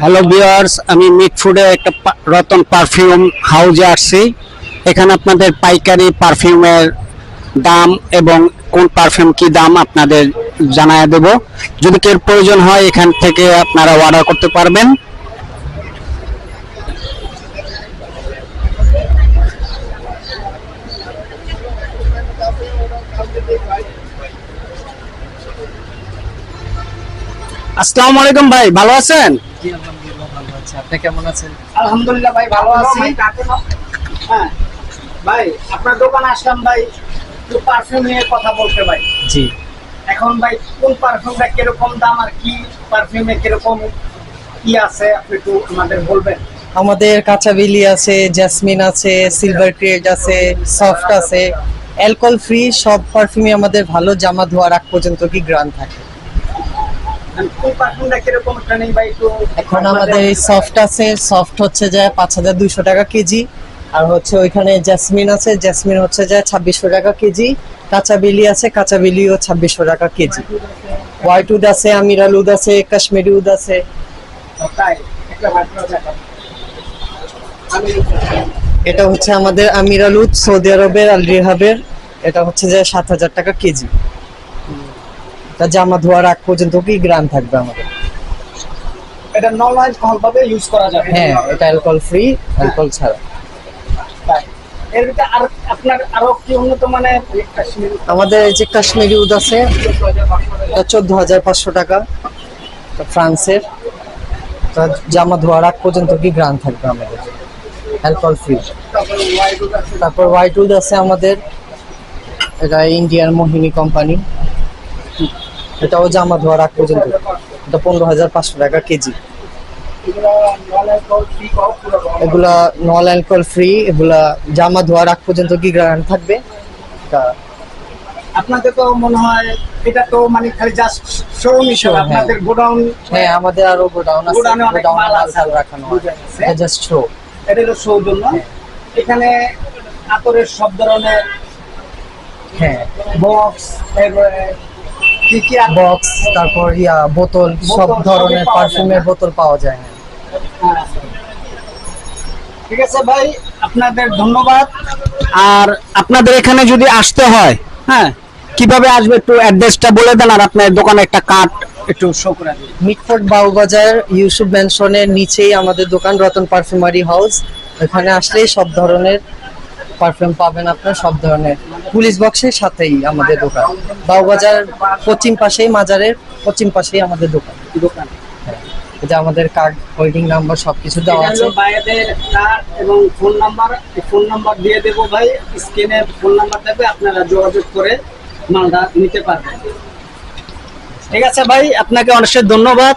Hello বিয়ার্স আমি মিটফুডে একটা Ratan perfume হাউজে আসছি। এখানে আপনাদের পাইকারি পারফিউমের দাম এবং কোন পারফিউম কি দাম আপনাদের জানায় দেব। যদি কেউ প্রয়োজন হয় এখান থেকে আপনারা অর্ডার করতে পারবেন। আসসালামু আলাইকুম ভাই ভালো আছেন? জি আলহামদুলিল্লাহ ভালো আছি। আপনি কেমন আছেন? আলহামদুলিল্লাহ ভাই ভালো আছি। হ্যাঁ। ভাই আপনার দোকানে আসলাম ভাই একটু পারফিউম নিয়ে কথা বলতে ভাই। জি। এখন ভাই কোন পারফিউমটা কীরকম দাম আর কি পারফিউমে কীরকম কি আছে আপনি একটু আমাদের বলবেন। আমাদের কাঁচা বিলি আছে জেসমিন আছে সিলভার ক্রিয়েট আছে সফট আছে। অ্যালকোহল ফ্রি সব পারফিউমই আমাদের ভালো জামা ধোয়ার আগ পর্যন্ত কি গ্রান থাকে আর কোন পারফিউমটা কীরকম একটা নেই ভাই একটু এখন আমাদের এই সফট আছে সফট হচ্ছে যায় পাঁচ হাজার দুইশো টাকা কেজি, আর হচ্ছে ওইখানে জেসমিন আছে জেসমিন হচ্ছে যায় ছাব্বিশশো টাকা কেজি, কাঁচা বিলি আছে, কাঁচা বিলিও ছাব্বিশশো টাকা কেজি। হোয়াইট উড আছে, আমিরাল উড আছে, কাশ্মীরি উড আছে। এটা হচ্ছে আমাদের আমিরাল উড সৌদি আরবের, আল রিহাবের, এটা হচ্ছে যে সাত হাজার টাকা কেজি। এটা জামা ধোয়ার আগ পর্যন্ত কি গ্রাম থাকবে আমাদের? এটা নন অ্যালকোহল ভাবে ইউজ করা যাবে। হ্যাঁ এটা অ্যালকোহল ফ্রি অ্যালকোহল ছাড়া। এর ভিতরে আর আপনার আরও কি উন্নত কাশ্মীরি আমাদের এই যে কাশ্মীরি উদ আছে এটা চোদ্দ হাজার পাঁচশো টাকা ফ্রান্সের। জামা ধোয়ার আগ পর্যন্ত কি গ্রাম থাকবে আমাদের? Alcohol free. তারপর হোয়াইট উড আছে আমাদের এটা ইন্ডিয়ান মোহিনী কোম্পানি এটাও জামা ধোয়ার আগ পর্যন্ত। এটা পনেরো হাজার পাঁচশো টাকা কেজি। এগুলো নল অ্যালকোহল ফ্রি এগুলা জামা ধোয়ার আগ পর্যন্ত কি গ্যারান্টি থাকবে? আপনাদের তো মনে হয় এটা তো মানে খালি জাস্ট শোরুম হিসেবে হ্যাঁ। আপনাদের গোডাউন হ্যাঁ আমাদের আরও গোডাউন আছে। গোডাউনে অনেক মাল আছে। রাখানো হয়। এটা জাস্ট শো এটা হলো সৌজন্য এখানে আতরের সব ধরনের হ্যাঁ। বক্স কি বক্স তারপর ইয়া বোতল সব ধরনের পারফিউমের বোতল পাওয়া যায় হ্যাঁ। ঠিক আছে ভাই আপনাদের ধন্যবাদ। আর আপনাদের এখানে যদি আসতে হয় হ্যাঁ কীভাবে আসবে একটু অ্যাড্রেসটা বলে দেন আর আপনার দোকানে একটা কার্ড একটু শো করে দিন। মিটফোর্ট বাউবাজার ইউসুফ ম্যানশনের নিচেই আমাদের দোকান রতন পারফিউমারি হাউস। এখানে আসলেই সব ধরনের পারফিউম পাবেন আপনার সব ধরনের পুলিশ বক্সের সাথেই আমাদের দোকান। বাউবাজার পশ্চিম পাশেই মাজারের পশ্চিম পাশেই আমাদের দোকান। দোকান। এটা আমাদের কার্ড হোল্ডিং নাম্বার সবকিছু দেওয়া আছে। ভাইদের কার্ড এবং ফোন নাম্বার ফোন নাম্বার দিয়ে দেবো ভাই। স্ক্রিনে ফোন নাম্বার দেবে আপনারা যোগাযোগ করে মালটা নিতে পারবেন। ঠিক আছে ভাই আপনাকে অনেক ধন্যবাদ।